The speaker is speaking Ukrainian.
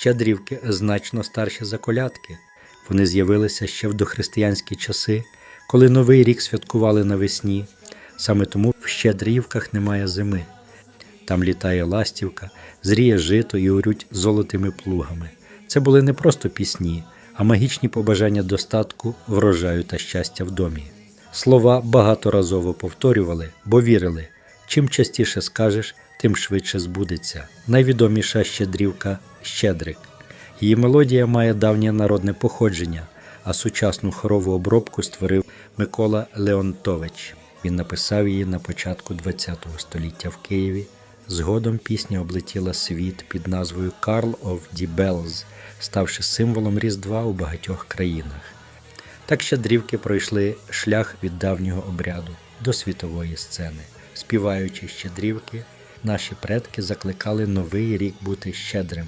Щедрівки значно старші за колядки. Вони з'явилися ще в дохристиянські часи, коли Новий рік святкували навесні. Саме тому в Щедрівках немає зими. Там літає ластівка, зріє жито і орють золотими плугами. Це були не просто пісні, а магічні побажання достатку, врожаю та щастя в домі. Слова багаторазово повторювали, бо вірили, чим частіше скажеш, тим швидше збудеться. Найвідоміша щедрівка Щедрик. Її мелодія має давнє народне походження, а сучасну хорову обробку створив Микола Леонтович. Він написав її на початку ХХ століття в Києві. Згодом пісня облетіла світ під назвою Carl of the Bells, ставши символом Різдва у багатьох країнах. Так щедрівки пройшли шлях від давнього обряду до світової сцени. Співаючи щедрівки, наші предки закликали новий рік бути щедрим,